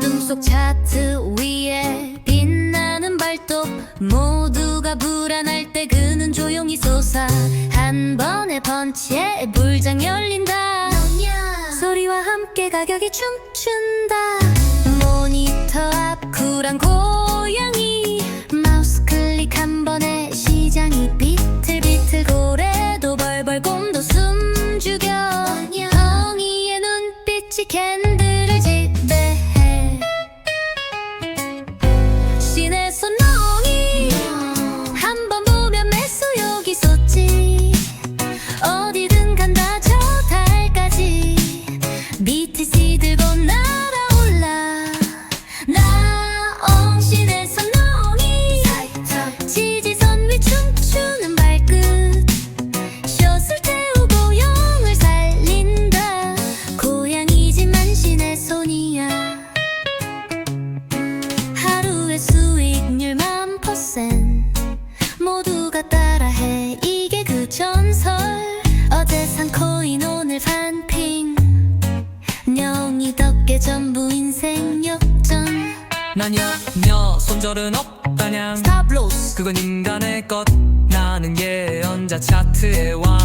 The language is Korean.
계속 차트 위에 빛나는 발톱 모두가 불안할 때 그는 조용히 솟아 한 번의 펀치에 불장 열린다. 소리와 함께 가격이 춤춘다. 모니터 앞 쿨한 고양이 마우스 클릭 한 번에 시장이 비틀비틀 고래도 벌벌 곰도 숨죽여 엉이의 눈빛이 캔들 나냐며 손절은 없다냥. 스탑로스 그건 인간의 것. 나는 예언자 차트의 왕